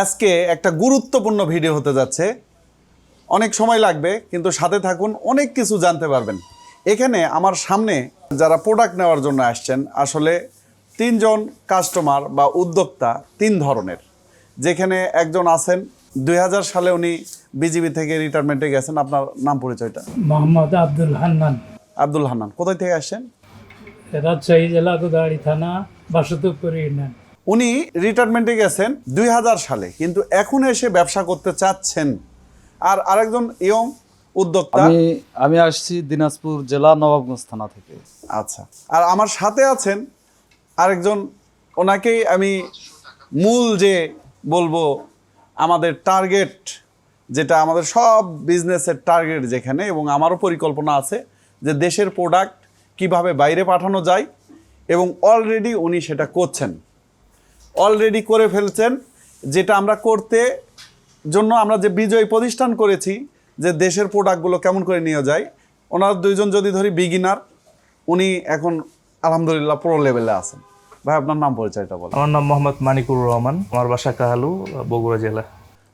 আজকে একটা গুরুত্বপূর্ণ ভিডিও হতে যাচ্ছে। অনেক সময় লাগবে কিন্তু সাথে থাকুন অনেক কিছু জানতে পারবেন। এখানে আমার সামনে যারা প্রোডাক্ট নেওয়ার জন্য আসছেন আসলে তিনজন কাস্টমার বা উদ্যোক্তা তিন ধরনের। যেখানে একজন আছেন দুই হাজার সালে উনি বিজিবি থেকে রিটায়ারমেন্টে গেছেন। আপনার নাম পরিচয়টা? মোহাম্মদ আব্দুল হান্নান। আব্দুল হান্নান কোথায় থেকে আসছেন? রাজশাহী জেলা থানা বাসুদেবপুর ইউনিয়ন। উনি রিটায়ারমেন্টে গেছেন দুই হাজার সালে কিন্তু এখন এসে ব্যবসা করতে চাচ্ছেন। আর আরেকজন ইয়ং উদ্যোক্তা আমি আমি আসছি দিনাজপুর জেলা নবাবগঞ্জ থানা থেকে। আচ্ছা। আর আমার সাথে আছেন আরেকজন ওনাকেই আমি মূল যে বলব আমাদের টার্গেট যেটা আমাদের সব বিজনেসের টার্গেট যেখানে এবং আমারও পরিকল্পনা আছে যে দেশের প্রোডাক্ট কীভাবে বাইরে পাঠানো যায় এবং অলরেডি উনি সেটা করছেন। অলরেডি করে ফেলছেন যেটা আমরা করতে জন্য আমরা যে বিজয় প্রতিষ্ঠান করেছি যে দেশের প্রোডাক্টগুলো কেমন করে নিয়ে যায় ওনার দুইজন যদি ধরি বিগিনার উনি এখন আলহামদুলিল্লাহ প্রো লেভেলে আছেন। ভাই আপনার নাম পরিচয়টা বলেন। আমার নাম মোহাম্মদ মানিকুর রহমান আমার বাসা কাহালু বগুড়া জেলা।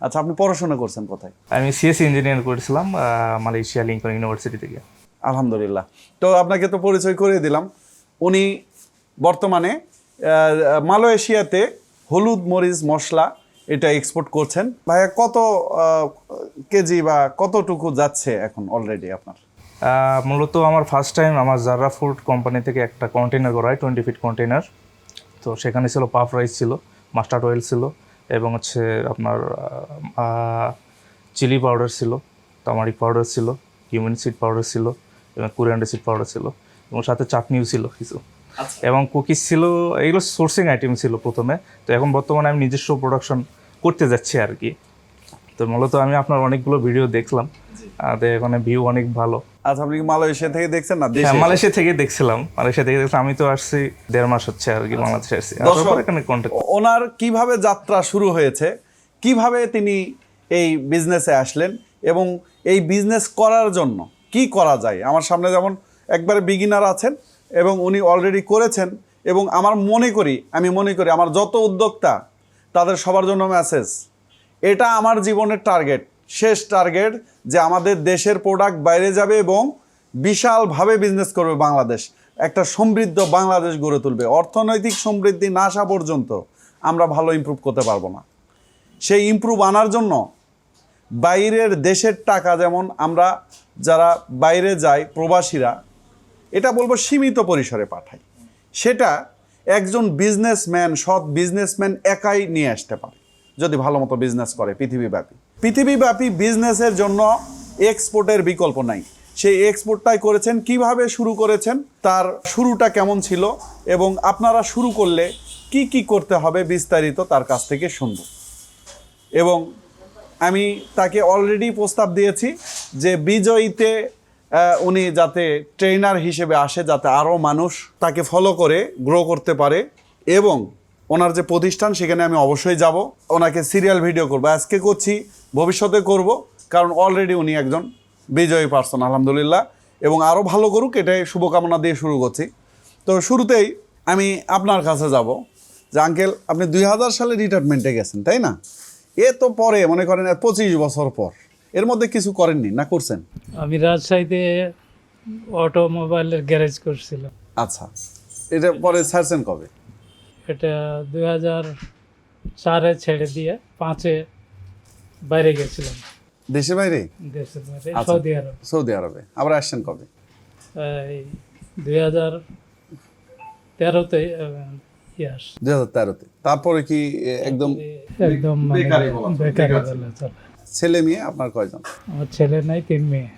আচ্ছা আপনি পড়াশোনা করছেন কোথায়? আমি সিএসসি ইঞ্জিনিয়ার করেছিলাম আহ, মালয়েশিয়া লিঙ্কন ইউনিভার্সিটি থেকে। আলহামদুলিল্লাহ। তো আপনাকে তো পরিচয় করে দিলাম উনি বর্তমানে মালয়েশিয়াতে হলুদ মরিচ মশলা এটা এক্সপোর্ট করছেন। ভাইয়া, কত কেজি বা কতটুকু যাচ্ছে এখন অলরেডি আপনার? মূলত আমার ফার্স্ট টাইম আমার জাররা ফুড কোম্পানি থেকে একটা কন্টেনার করা হয় টোয়েন্টি ফিট কন্টেনার তো সেখানে ছিল পাফ রাইস ছিল মাস্টার্ড অয়েল ছিল, এবং হচ্ছে আপনার চিলি পাউডার ছিল টামারিক পাউডার ছিল কিউমিন সিড পাউডার ছিল, এবং কুরিয়ান্ডার সিড পাউডার ছিল, এবং সাথে চাটনিও ছিল কিছু। এবং কুকিজ ছিল এগুলো সোর্সিং আইটেম ছিল প্রথমে। তো এখন বর্তমানে আমি নিজস্ব প্রোডাকশন করতে যাচ্ছি আর কি। তো মূলত আমি আপনার অনেকগুলো ভিডিও দেখলাম। এখানে ভিউ অনেক ভালো। আচ্ছা আপনি কি মালয়েশিয়া থেকে দেখছেন না? হ্যাঁ মালয়েশিয়া থেকে দেখছিলাম। মালয়েশিয়া থেকে দেখছিলাম। আমি তো আসছি দেড় মাস হচ্ছে আর কি বাংলাদেশে আসছি। এখানে কন্ট্যাক্ট ওনার কীভাবে যাত্রা শুরু হয়েছে? কীভাবে তিনি এই বিজনেসে আসলেন? এবং এই বিজনেস করার জন্য কি করা যায়? আমার সামনে যেমন একবারে বিগিনার আছেন এবং উনি অলরেডি করেছেন এবং আমার মনে করি, আমি মনে করি আমার যত উদ্যোক্তা, তাদের সবার জন্য মেসেজ এটা আমার জীবনের টার্গেট শেষ টার্গেট যে আমাদের দেশের প্রোডাক্ট বাইরে যাবে এবং বিশালভাবে বিজনেস করবে বাংলাদেশ। একটা সমৃদ্ধ বাংলাদেশ গড়ে তুলবে। অর্থনৈতিক সমৃদ্ধি না আসা পর্যন্ত আমরা ভালো ইমপ্রুভ করতে পারব না। সেই ইমপ্রুভ আনার জন্য বাইরের দেশের টাকা যেমন আমরা যারা বাইরে যাই প্রবাসীরা এটা বলব সীমিত পরিসরে পাঠাই। সেটা একজন বিজনেসম্যান সৎ বিজনেসম্যান একাই নিয়ে আসতে পারে, যদি ভালো মতো বিজনেস করে পৃথিবীব্যাপী। পৃথিবীব্যাপী বিজনেসের জন্য এক্সপোর্টের বিকল্প নাই। সেই এক্সপোর্টটাই করেছেন, কীভাবে শুরু করেছেন, তার শুরুটা কেমন ছিল এবং আপনারা শুরু করলে কি কি করতে হবে বিস্তারিত তার কাছ থেকে শুনব। এবং আমি তাকে অলরেডি প্রস্তাব দিয়েছি যে বিজয়ীতে উনি যাতে ট্রেনার হিসেবে আসে, যাতে আরও মানুষ তাকে ফলো করে গ্রো করতে পারে। এবং ওনার যে প্রতিষ্ঠান, সেখানে আমি অবশ্যই যাব। ওনাকে সিরিয়াল ভিডিও করব। আজকে করছি, ভবিষ্যতে করব, কারণ অলরেডি উনি একজন বিজয়ী পার্সন আলহামদুলিল্লাহ। এবং আরও ভালো করুক, এটাই শুভকামনা দিয়ে শুরু করছি। তো শুরুতেই আমি আপনার কাছে যাব যে আঙ্কেল আপনি দুই হাজার সালে রিটায়ারমেন্টে গেছেন, তাই না? এ তো পরে, মনে করেন, পঁচিশ বছর পর। এর মধ্যে কিছু করেননি না করছেন? আমি রাজশাহীতে অটোমোবাইলের গ্যারেজ করছিলাম। আচ্ছা। এটা পরে ছাড়ছেন কবে? এটা দুই হাজার চারে ছেড়ে দিয়ে পাঁচে বাইরে গেছিলাম। দেশের বাইরে? দেশের বাইরে আচ্ছা। সৌদি আরব। সৌদি আরবে। আবার আসছেন কবে? এই দুই হাজার তেরোতে ইয়াস দুই হাজার তেরোতে। তারপরে কি একদম একদম মানে বেকারি চলে। ছেলে মেয়ে আপনার কয়জন? আমার ছেলে নাই তিন মেয়ে।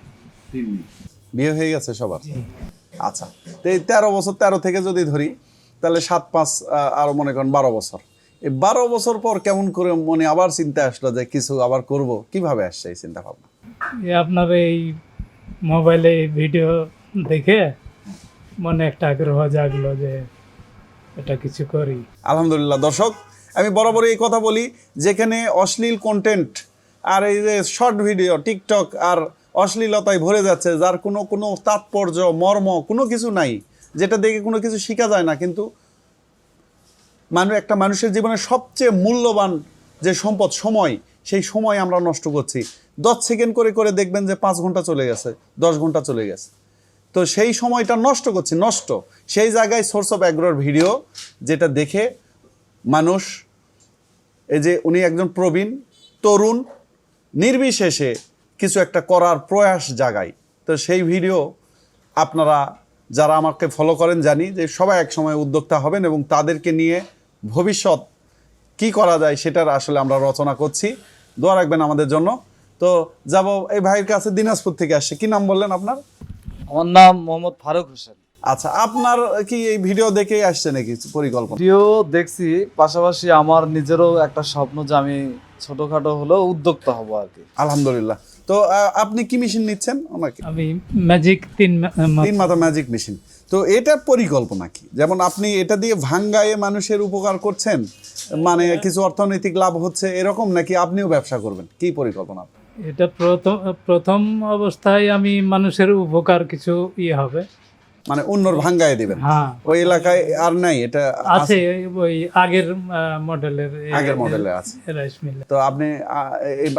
তিন মেয়ে। বিয়ে হয়ে গেছে সবার? আচ্ছা তো এই তেরো বছর তেরো থেকে যদি ধরি তাহলে সাত পাঁচ আরও মনে করেন বারো বছর। এই বারো বছর পর কেমন করে মনে আবার চিন্তা আসলো যে কিছু আবার করব? কীভাবে আসছে এই চিন্তা ভাবনা এই আপনার এই মোবাইলে এই ভিডিও দেখে মনে একটা আগ্রহ জাগলো যে এটা কিছু করি। আলহামদুলিল্লাহ দর্শক আমি বরাবরই এই কথা বলি যেখানে অশ্লীল কন্টেন্ট আর এই যে শর্ট ভিডিও টিকটক আর অশ্লীলতায় ভরে যাচ্ছে, যার কোনো কোনো তাৎপর্য, মর্ম, কোনো কিছু নাই, যেটা দেখে কোনো কিছু শেখা যায় না। কিন্তু মানুষ একটা মানুষের জীবনে সবচেয়ে মূল্যবান যে সম্পদ, সময়, সেই সময় আমরা নষ্ট করছি। দশ সেকেন্ড করে করে দেখবেন যে পাঁচ ঘণ্টা চলে গেছে, দশ ঘণ্টা চলে গেছে। তো সেই সময়টা নষ্ট করছি, নষ্ট। সেই জায়গায় সোর্স অফ অ্যাগ্রোর ভিডিও যেটা দেখে মানুষ, এই যে উনি একজন প্রবীণ, তরুণ নির্বিশেষে কিছু একটা করার প্রয়াস জাগায় তো সেই ভিডিও আপনারা যারা আমাকে ফলো করেন জানি যে সবাই এক সময় উদ্যোক্তা হবেন এবং তাদেরকে নিয়ে ভবিষ্যৎ কি করা যায় সেটার আসলে আমরা রচনা করছি। দোয়া রাখবেন আমাদের জন্য। তো যাব এই ভাইয়ের কাছে দিনাজপুর থেকে আসছে। কি নাম বললেন আপনার? আমার নাম মোহাম্মদ ফারুক হোসেন। আচ্ছা আপনার কি এই ভিডিও দেখেই আসছে নাকি পরিকল্পনা? ভিডিও দেখছি পাশাপাশি আমার নিজেরও একটা স্বপ্ন যে আমি ছোটখাটো হলেও উদ্যোক্তা হব আর কি। আলহামদুলিল্লাহ। তো আপনি কি মেশিন নিচ্ছেন ওনাকে আমি ম্যাজিক তিন তিন মাথা ম্যাজিক মেশিন তো এটার পরিকল্পনা কি? যেমন আপনি এটা দিয়ে ভাঙ্গায়ে মানুষের উপকার করছেন মানে কিছু অর্থনৈতিক লাভ হচ্ছে এরকম নাকি আপনিও ব্যবসা করবেন? কি পরিকল্পনা এটা প্রথম প্রথম অবস্থায় আমি মানুষের উপকার কিছু ইয়ে হবে। মানে অন্যর ভাঙ্গায় দিবেন। হ্যাঁ। ওই এলাকায় আর নাই এটা আছে ওই আগের মডেলের আগের মডেলে আছে। Rice mill. তো আপনি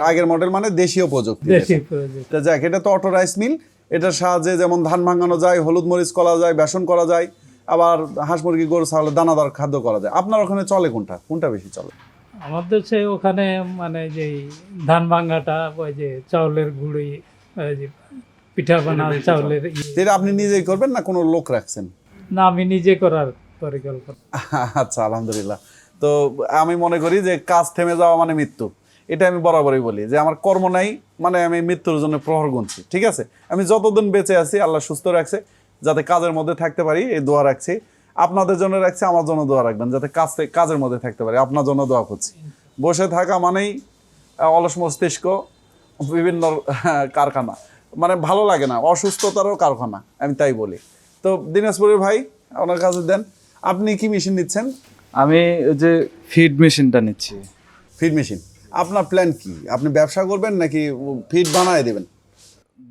আগের মডেল মানে দেশীয় প্রযুক্তি দেশি প্রয়োজন তা যাক এটা তো অটো রাইস মিল। এটার সাহায্যে যেমন ধান ভাঙানো যায় হলুদ মরিচ করা যায় বেসন করা যায় আবার হাঁস মুরগি গরু ছাগলের দানাদার খাদ্য করা যায়। আপনার ওখানে চলে কোনটা? কোনটা বেশি চলে? আমাদের সে ওখানে মানে যে ধান ভাঙ্গাটা ওই যে চাউলের গুঁড়ি পিঠা বানা চাউলের ইয়ে। এটা আপনি নিজেই করবেন না কোনো লোক রাখছেন? না আমি নিজে করার পরিকল্পনা। আচ্ছা আলহামদুলিল্লাহ। তো আমি মনে করি যে কাজ থেমে যাওয়া মানে মৃত্যু। এটা আমি বরাবরই বলি যে আমার কর্ম নাই মানে আমি মৃত্যুর জন্য প্রহর গুনছি ঠিক আছে? আমি যতদিন বেঁচে আছি আল্লাহ সুস্থ রাখছে যাতে কাজের মধ্যে থাকতে পারি এই দোয়া রাখছি। আপনাদের জন্য রাখছি আমার জন্য দোয়া রাখবেন যাতে কাজ কাজের মধ্যে থাকতে পারি। আপনার জন্য দোয়া করছি। বসে থাকা মানেই অলস মস্তিষ্ক বিভিন্ন কারখানা। মানে ভালো লাগে না অসুস্থতারও কারখানা আমি তাই বলি। তো দিনাজপুরের ভাই ওনার কাছে দেন আপনি কি মেশিন নিচ্ছেন? আমি ওই যে ফিড মেশিনটা নিচ্ছি। ফিড মেশিন আপনার প্ল্যান কি? আপনি ব্যবসা করবেন নাকি ফিড বানায় দেবেন?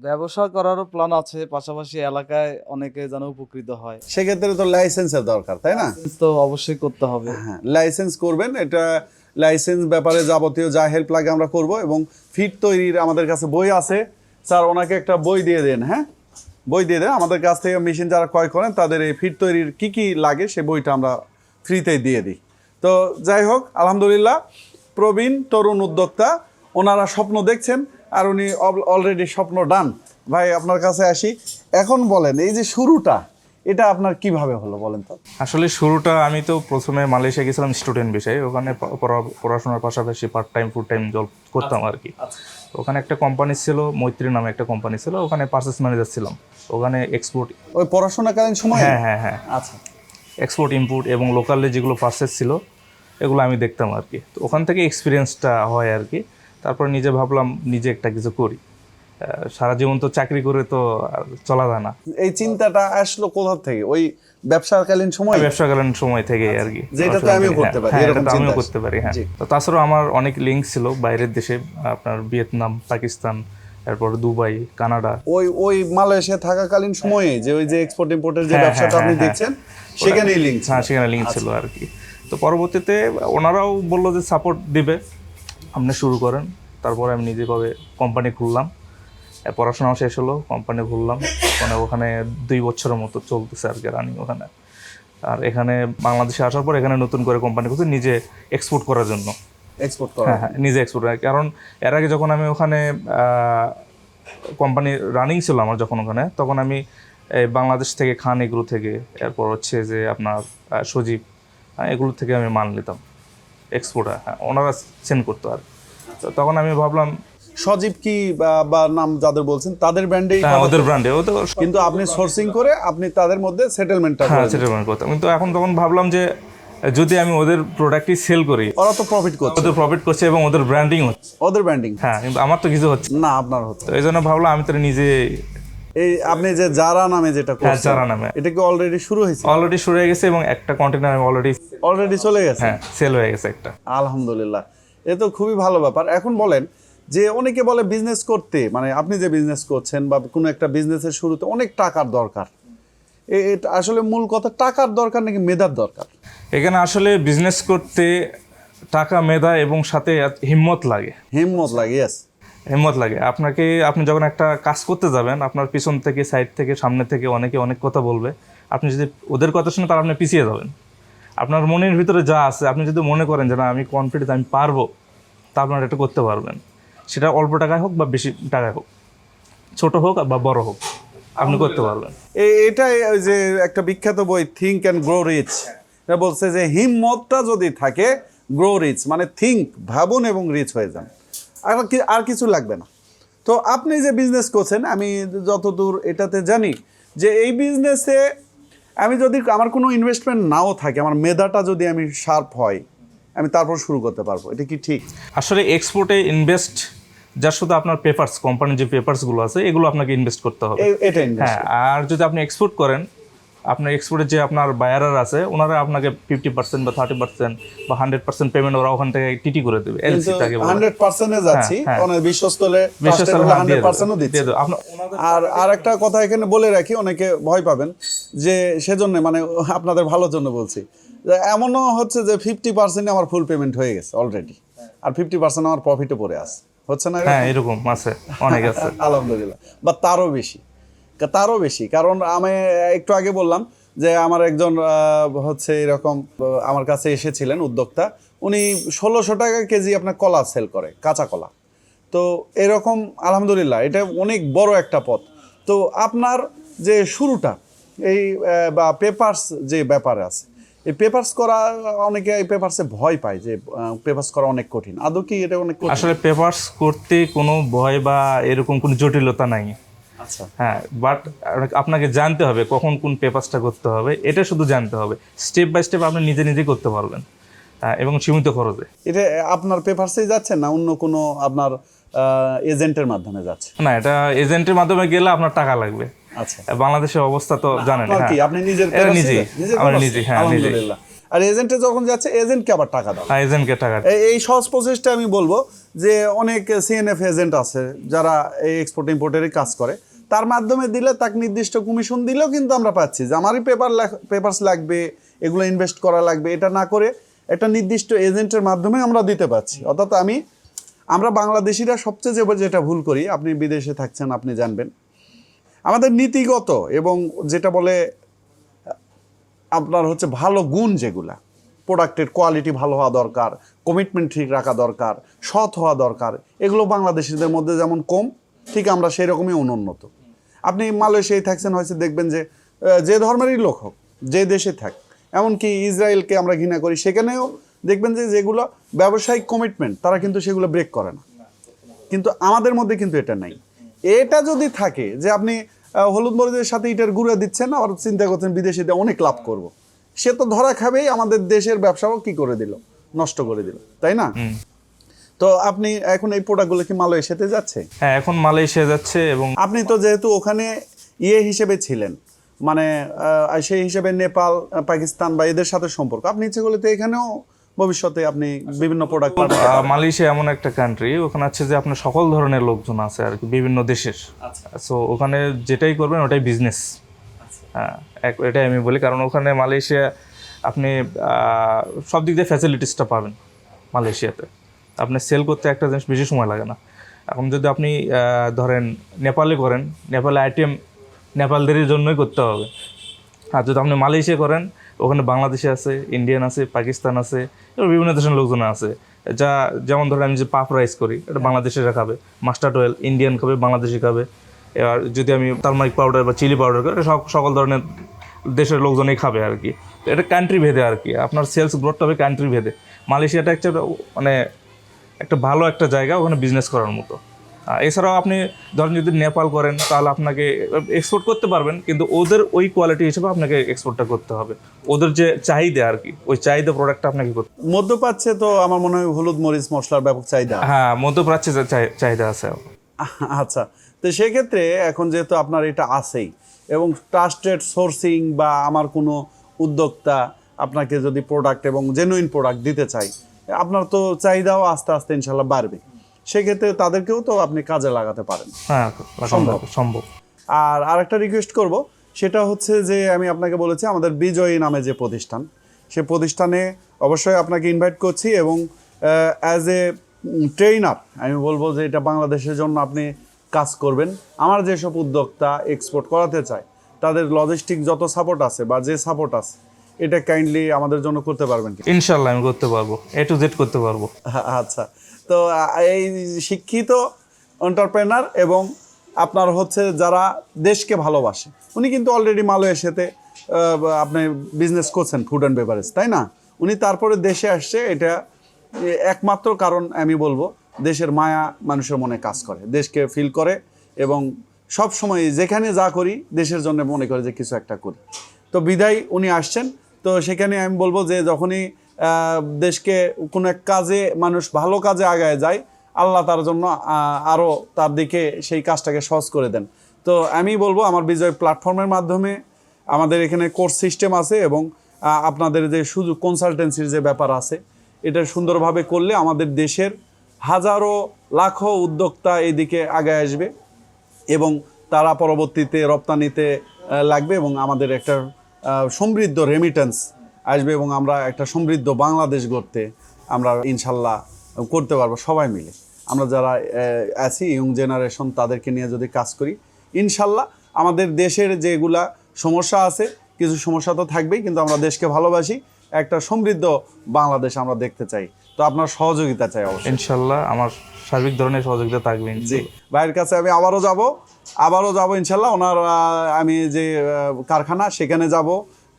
ব্যবসা করারও প্ল্যান আছে পাশাপাশি এলাকায় অনেকে যেন উপকৃত হয়। সেক্ষেত্রে তো লাইসেন্সের দরকার তাই না? তো অবশ্যই করতে হবে। হ্যাঁ লাইসেন্স করবেন এটা লাইসেন্স ব্যাপারে যাবতীয় যা হেল্প লাগে আমরা করব এবং ফিড তৈরির আমাদের কাছে বই আছে স্যার, ওনাকে একটা বই দিয়ে দেন হ্যাঁ? বই দিয়ে দেন। আমাদের কাছ থেকে মেশিন যারা ক্রয় করেন, তাদের এই ফিট তৈরির কী কী লাগে সে বইটা আমরা ফ্রিতে দিয়ে দিই। তো যাই হোক, আলহামদুলিল্লাহ, প্রবীণ তরুণ উদ্যোক্তা, ওনারা স্বপ্ন দেখছেন আর উনি অলরেডি স্বপ্ন ডান ভাই, আপনার কাছে আসি। এখন বলেন, এই যে শুরুটা এটা আপনার কীভাবে হলো বলেন তো? আসলে শুরুটা আমি তো প্রথমে মালয়েশিয়া গেছিলাম স্টুডেন্ট বিষয়ে ওখানে পড়াশোনার পাশাপাশি part time full time job করতাম আর কি তো ওখানে একটা কোম্পানি ছিল মৈত্রী নামে একটা কোম্পানি ছিল ওখানে পার্সেস ম্যানেজার ছিলাম। ওখানে এক্সপোর্ট ওই পড়াশোনাকালীন সময়? হ্যাঁ হ্যাঁ হ্যাঁ। আচ্ছা। এক্সপোর্ট ইম্পোর্ট এবং লোকালে যেগুলো পার্সেস ছিল এগুলো আমি দেখতাম আর কি তো ওখান থেকে এক্সপিরিয়েন্সটা হয় আর কি তারপর নিজে ভাবলাম নিজে একটা কিছু করি। সারা জীবন তো চাকরি করে তো চলা যায় না। এই চিন্তাটা আসলো কোথা থেকে? ওই ব্যবসাকালীন সময়? ব্যবসাকালীন সময় থেকে আর কি। যেটা তো আমিও করতে পারি, হ্যাঁ, এরকম তো আমিও করতে পারি হ্যাঁ। তো তাছাড়াও আমার অনেক লিঙ্ক ছিল বাইরের দেশে আপনার ভিয়েতনাম পাকিস্তান তারপর দুবাই কানাডা। ওই ওই মালয়েশিয়া থাকাকালীন সময়ে যে ওই যে এক্সপোর্ট ইম্পোর্টের যে হ্যাঁ, ব্যবসাটা হ্যাঁ, আপনি হ্যাঁ, দেখছেন সেখানেই লিঙ্ক হ্যাঁ সেখানে লিঙ্ক ছিল আর কি। তো পরবর্তীতে ওনারাও বলল যে সাপোর্ট দিবে আপনি শুরু করেন। তারপরে আমি নিজেভাবে কোম্পানি খুললাম। পড়াশোনাও শেষ হলো কোম্পানি খুললাম মানে ওখানে দুই বছরের মতো চলতেছে আর কি রানিং ওখানে। আর এখানে বাংলাদেশে আসার পর এখানে নতুন করে কোম্পানি খুলছে নিজে এক্সপোর্ট করার জন্য। এক্সপোর্ট করা। হ্যাঁ হ্যাঁ নিজে এক্সপোর্ট কারণ এর আগে যখন আমি ওখানে কোম্পানি রানিং ছিল আমার যখন ওখানে তখন আমি এই বাংলাদেশ থেকে খান এগুলো থেকে এরপর হচ্ছে যে আপনার সজীব হ্যাঁ, এগুলো থেকে আমি মাল নিতাম। এক্সপোর্টার হ্যাঁ ওনারা সেন্ড করতো আর তো তখন আমি ভাবলাম সজীব কি বা নাম যাদের বলছেন তাদের ব্র্যান্ডেই হ্যাঁ ওদের ব্র্যান্ডে ও তো কিন্তু আপনি সোর্সিং করে আপনি তাদের মধ্যে সেটেলমেন্টটা হ্যাঁ সেটেলমেন্ট করতাম। কিন্তু এখন তখন ভাবলাম যে যদি আমি ওদের প্রোডাক্টই সেল করি ওরা তো প্রফিট করছে। ওদের প্রফিট করছে এবং ওদের ব্র্যান্ডিং হচ্ছে। ওদের ব্র্যান্ডিং হ্যাঁ কিন্তু আমার তো কিছু হচ্ছে না। আপনার হচ্ছে তো এই জন্য ভাবলাম আমি তো নিজে এই আপনি যে জারা নামে যেটা হ্যাঁ করছেন যারা নামে। এটা কি অলরেডি শুরু হয়েছে? অলরেডি শুরু হয়ে গেছে এবং একটা কন্টেনার আমি অলরেডি অলরেডি চলে গেছে? হ্যাঁ সেল হয়ে গেছে একটা। আলহামদুলিল্লাহ। এ তো খুবই ভালো ব্যাপার। এখন বলেন যে অনেকে বলে বিজনেস করতে মানে আপনি যে বিজনেস করছেন বা কোনো একটা বিজনেসের শুরুতে অনেক টাকার দরকার। এটা আসলে মূল কথা টাকার দরকার নাকি মেধার দরকার? এখানে আসলে বিজনেস করতে টাকা মেধা এবং সাথে হিম্মত লাগে। হিম্মত লাগে ইয়েস হিম্মত লাগে। আপনাকে আপনি যখন একটা কাজ করতে যাবেন আপনার পিছন থেকে সাইড থেকে সামনে থেকে অনেকে অনেক কথা বলবে। আপনি যদি ওদের কথা শুনে তার আপনি পিছিয়ে যাবেন। আপনার মনের ভিতরে যা আছে আপনি যদি মনে করেন যে না আমি কনফিডেন্স আমি পারব তা আপনার এটা করতে পারবেন। সেটা অল্প টাকায় হোক বা বেশি টাকায় হোক। ছোট হোক বা বড় হোক আপনি করতে পারবেন। এ- এটাই ওই যে একটা বিখ্যাত বই থিঙ্ক অ্যান্ড গ্রো রিচ এটা বলছে যে হিম্মতটা যদি থাকে গ্রো রিচ মানে থিঙ্ক ভাবুন এবং রিচ হয়ে যান। আর কি- আর কিছু লাগবে না। তো আপনি যে বিজনেস করছেন আমি যতদূর এটাতে জানি যে এই বিজনেসে আমি যদি আমার কোনো ইনভেস্টমেন্ট নাও থাকে আমার মেধাটা যদি আমি শার্প হয় আমি তারপর শুরু করতে পারব। এটা কি ঠিক? আসলে এক্সপোর্টে ইনভেস্ট যা শুধু আপনার পেপারস কোম্পানির যে পেপারসগুলো আছে এগুলো আপনাকে ইনভেস্ট করতে হবে। হ্যাঁ আর যদি আপনি এক্সপোর্ট করেন আপনার এক্সপোর্টের যে আপনার বায়ারার আছে ওনারা আপনাকে ফিফটি পার্সেন্ট বা থার্টি পার্সেন্ট বা হান্ড্রেড পার্সেন্ট পেমেন্ট ওরা ওখান থেকে টিটি করে দেবে এলসি তাকে হান্ড্রেড পার্সেন্টে যাচ্ছি হ্যাঁ, হ্যাঁ। অনেক হান্ড্রেড পার্সেন্টও ওনাদের আর আর একটা কথা এখানে বলে রাখি অনেকে ভয় পাবেন যে সেজন্য মানে আপনাদের ভালোর জন্য বলছি। এমনও হচ্ছে যে ফিফটি পার্সেন্ট আমার ফুল পেমেন্ট হয়ে গেছে অলরেডি আর ফিফটি পার্সেন্ট আমার প্রফিটে পড়ে আছে। হচ্ছে না এরকম? হ্যাঁ এরকম? আছে অনেক আছে। আলহামদুলিল্লাহ। বা তারও বেশি। তারও বেশি। কারণ আমি একটু আগে বললাম যে আমার একজন হচ্ছে এরকম আমার কাছে এসেছিলেন উদ্যোক্তা। উনি ষোলোশো টাকা কেজি আপনার কলা সেল করে, কাঁচা কলা। তো এরকম, আলহামদুলিল্লাহ, এটা অনেক বড় একটা পথ। তো আপনার যে শুরুটা, এই বা পেপার্স যে ব্যাপারে আছে, এই পেপার্স করা, অনেকে এই পেপার্সে ভয় পায় যে পেপার্স করা অনেক কঠিন। আদৌ কি এটা অনেক আসলে পেপারস করতে কোনো ভয় বা এরকম কোনো জটিলতা নাই। হ্যাঁ বাট আপনাকে জানতে হবে কখন কোন পেপারসটা করতে হবে এটা শুধু জানতে হবে। স্টেপ বাই স্টেপ আপনি নিজে নিজে করতে পারবেন হ্যাঁ, এবং সীমিত খরচে। এটা আপনার পেপারসেই যাচ্ছে না অন্য কোনো আপনার এজেন্টের মাধ্যমে যাচ্ছে? না এটা এজেন্টের মাধ্যমে গেলে আপনার টাকা লাগবে। আচ্ছা। বাংলাদেশের অবস্থা তো জানেন হ্যাঁ কি আপনি নিজের? নিজের আমার ছিল? হ্যাঁ আলহামদুলিল্লাহ। আর এজেন্টে যখন যাচ্ছে এজেন্টকে আবার টাকা দাও? হ্যাঁ এজেন্টকে টাকা এই- এই সহজ প্রসেসটা আমি বলব যে অনেক সিএনএফ এজেন্ট আছে যারা এই এক্সপোর্ট ইম্পোর্টেরই কাজ করে। তার মাধ্যমে দিলে তাকে নির্দিষ্ট কমিশন দিলেও কিন্তু আমরা পাচ্ছি। যে আমারই পেপার পেপারস লাগবে, এগুলো ইনভেস্ট করা লাগবে, এটা না করে একটা নির্দিষ্ট এজেন্টের মাধ্যমে আমরা দিতে পারছি। অর্থাৎ আমি, আমরা বাংলাদেশিরা সবচেয়ে যে যেটা ভুল করি, আপনি বিদেশে থাকছেন, আপনি জানবেন। আমাদের নীতিগত এবং যেটা বলে, আপনার হচ্ছে ভালো গুণ যেগুলা, প্রোডাক্টের কোয়ালিটি ভালো হওয়া দরকার কমিটমেন্ট ঠিক রাখা দরকার, সৎ হওয়া দরকার, এগুলো বাংলাদেশিদের মধ্যে যেমন কম, ঠিক আমরা সেই রকমই অনুন্নত। আপনি মালয়েশিয়ায় থাকছেন, হয়তো দেখবেন যে যে ধর্মেরই লোক হোক, যে দেশে থাক, এমনকি ইসরায়েলকে আমরা ঘৃণা করি, সেখানেও দেখবেন যে যেগুলো ব্যবসায়িক কমিটমেন্ট তারা কিন্তু সেগুলো ব্রেক করে না। কিন্তু আমাদের মধ্যে কিন্তু এটা নাই। এটা যদি থাকে যে আপনি হলুদ মরিচের সাথে ইটার গুঁড়া দিচ্ছেন আর চিন্তা করছেন বিদেশে অনেক লাভ করব। সে তো ধরা খাবেই আমাদের দেশের ব্যবসাও কি করে দিল? নষ্ট করে দিল। তাই না? তো আপনি এখন এই প্রোডাক্টগুলো কি মালয়েশিয়াতে যাচ্ছে? হ্যাঁ এখন মালয়েশিয়া যাচ্ছে এবং আপনি তো যেহেতু ওখানে ইয়ে হিসেবে ছিলেন মানে সেই হিসেবে নেপাল পাকিস্তান বা এদের সাথে সম্পর্ক। আপনি ইচ্ছে করলে তো এখানেও ভবিষ্যতে আপনি বিভিন্ন প্রোডাক্ট মালয়েশিয়া এমন একটা কান্ট্রি ওখানে হচ্ছে যে আপনার সকল ধরনের লোকজন আছে আর কি বিভিন্ন দেশের। সো ওখানে যেটাই করবেন ওটাই বিজনেস হ্যাঁ এক- এটাই আমি বলি কারণ ওখানে মালয়েশিয়া আপনি সব দিক দিয়ে ফ্যাসিলিটিসটা পাবেন মালয়েশিয়াতে। আপনি সেল করতে একটা জিনিস বেশি সময় লাগে না। এখন যদি আপনি ধরেন নেপালে করেন নেপালে আইটেম নেপালদেরই জন্যই করতে হবে। আর যদি আপনি মালয়েশিয়া করেন ওখানে বাংলাদেশে আছে ইন্ডিয়ান আছে পাকিস্তান আছে এবার বিভিন্ন দেশের লোকজন আছে। যা যেমন ধরেন আমি যে পাফ রাইস করি এটা বাংলাদেশিরা খাবে মাস্টার্ড অয়েল ইন্ডিয়ান খাবে বাংলাদেশি খাবে। এবার যদি আমি টার্মারিক পাউডার বা চিলি পাউডার করি এটা সক- সকল ধরনের দেশের লোকজনই খাবে আর কি। এটা কান্ট্রি ভেদে আর কি। আপনার সেলস গ্রোথটা হবে কান্ট্রি ভেদে। মালয়েশিয়াটা একটা মানে একটা ভালো একটা জায়গা ওখানে বিজনেস করার মতো। এছাড়াও আপনি ধরেন যদি নেপাল করেন তাহলে আপনাকে এক্সপোর্ট করতে পারবেন কিন্তু ওদের ওই কোয়ালিটি হিসেবে আপনাকে এক্সপোর্টটা করতে হবে। ওদের যে চাহিদা আর কি ওই চাহিদা প্রোডাক্টটা আপনাকে করতে মধ্যপ্রাচ্যে তো আমার মনে হয় হলুদ মরিচ মশলার ব্যাপক চাহিদা। হ্যাঁ মধ্যপ্রাচ্যে চাহিদা আছে। আচ্ছা। তো সেক্ষেত্রে এখন যেহেতু আপনার এটা আছেই এবং ট্রাস্টেড সোর্সিং বা আমার কোনো উদ্যোক্তা আপনাকে যদি প্রোডাক্ট এবং জেনুইন প্রোডাক্ট দিতে চাই আপনার তো চাহিদাও আস্তে আস্তে ইনশাল্লাহ বাড়বে। সেক্ষেত্রে তাদেরকেও তো আপনি কাজে লাগাতে পারেন। হ্যাঁ সম্ভব। সম্ভব। আর আরেকটা রিকোয়েস্ট করব সেটা হচ্ছে যে আমি আপনাকে বলেছি আমাদের বিজয়ী নামে যে প্রতিষ্ঠান সে প্রতিষ্ঠানে অবশ্যই আপনাকে ইনভাইট করছি এবং অ্যাজ এ ট্রেইনার আমি বলব যে এটা বাংলাদেশের জন্য আপনি কাজ করবেন। আমার যেসব উদ্যোক্তা এক্সপোর্ট করাতে চায় তাদের লজিস্টিক যত সাপোর্ট আছে বা যে সাপোর্ট আছে এটা কাইন্ডলি আমাদের জন্য করতে পারবেন কি? ইনশাল্লাহ আমি করতে পারব। এ টু জেড করতে পারব। আচ্ছা। তো এই শিক্ষিত এন্টারপ্রেনার এবং আপনার হচ্ছে যারা দেশকে ভালোবাসে উনি কিন্তু অলরেডি মালয়েশিয়াতে আপনি বিজনেস করছেন ফুড অ্যান্ড বেভারেজ তাই না? উনি তারপরে দেশে আসছে এটা একমাত্র কারণ আমি বলব দেশের মায়া মানুষের মনে কাজ করে দেশকে ফিল করে এবং সব সময় যেখানে যা করি দেশের জন্য মনে করে যে কিছু একটা করি। তো বিদায় উনি আসছেন। তো সেখানে আমি বলব যে যখনই দেশকে কোনো এক কাজে, মানুষ ভালো কাজে আগায় যায়, আল্লাহ তার জন্য আরও তার দিকে সেই কাজটাকে সহজ করে দেন। তো আমি বলব আমার বিজয় প্ল্যাটফর্মের মাধ্যমে আমাদের এখানে কোর্স সিস্টেম আছে এবং আপনাদের যে শুধু কনসালটেন্সির যে ব্যাপার আছে, এটা সুন্দরভাবে করলে আমাদের দেশের হাজারো, লাখো উদ্যোক্তা এদিকে আগায় আসবে এবং তারা পরবর্তীতে রপ্তানিতে লাগবে এবং আমাদের একটা সমৃদ্ধ রেমিটেন্স আসবে এবং আমরা একটা সমৃদ্ধ বাংলাদেশ গড়তে আমরা ইনশাল্লাহ করতে পারব সবাই মিলে। আমরা যারা আছি ইয়ং জেনারেশন তাদেরকে নিয়ে যদি কাজ করি, ইনশাল্লাহ আমাদের দেশের যেগুলা সমস্যা আছে, কিছু সমস্যা তো থাকবেই, কিন্তু আমরা দেশকে ভালোবাসি, একটা সমৃদ্ধ বাংলাদেশ আমরা দেখতে চাই। তো আপনার সহযোগিতা চাই অবশ্যই। ইনশাল্লাহ আমার সার্বিক ধরনের সহযোগিতা থাকবে জি। ভাইয়ের কাছে আমি আবারও যাব আবারও যাব ইনশাল্লাহ। ওনার আমি যে কারখানা সেখানে যাব।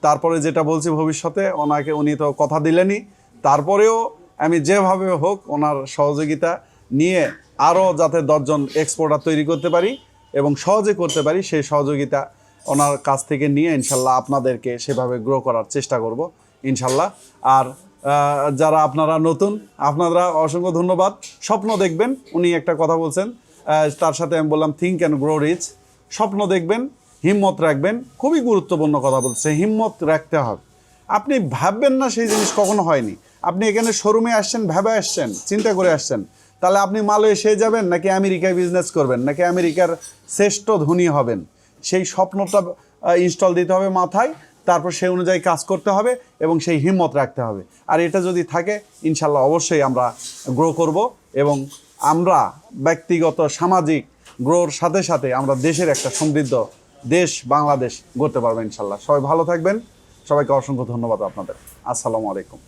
তারপরে যেটা বলছি ভবিষ্যতে ওনাকে উনি তো কথা দিলেনই। তারপরেও আমি যেভাবে হোক ওনার সহযোগিতা নিয়ে আরও যাতে দশজন এক্সপোর্টার তৈরি করতে পারি এবং সহজে করতে পারি সেই সহযোগিতা ওনার কাছ থেকে নিয়ে ইনশাল্লাহ আপনাদেরকে সেভাবে গ্রো করার চেষ্টা করব ইনশাল্লাহ। আর যারা আপনারা নতুন, আপনারা অসংখ্য ধন্যবাদ। স্বপ্ন দেখবেন, উনি একটা কথা বলছেন। তার সাথে আমি বললাম থিঙ্ক অ্যান্ড গ্রো রিচ স্বপ্ন দেখবেন, হিম্মত রাখবেন। খুবই গুরুত্বপূর্ণ কথা বলছে, হিম্মত রাখতে হবে। আপনি ভাববেন না সেই জিনিস কখনো হয়নি। আপনি এখানে শোরুমে আসছেন, ভেবে আসছেন, চিন্তা করে আসছেন। তাহলে আপনি মালয়েশিয়ায় যাবেন, নাকি আমেরিকায় বিজনেস করবেন, নাকি আমেরিকার শ্রেষ্ঠ ধনী হবেন? সেই স্বপ্নটা ইনস্টল দিতে হবে মাথায়। তারপর সেই অনুযায়ী কাজ করতে হবে এবং সেই হিম্মত রাখতে হবে। আর এটা যদি থাকে, ইনশাল্লাহ অবশ্যই আমরা গ্রো করব এবং আমরা ব্যক্তিগত, সামাজিক গ্রোর সাথে সাথে আমরা দেশের একটা সমৃদ্ধ দেশ বাংলাদেশ গড়তে পারব ইনশাল্লাহ। সবাই ভালো থাকবেন। সবাইকে অসংখ্য ধন্যবাদ আপনাদের। আসসালামু আলাইকুম।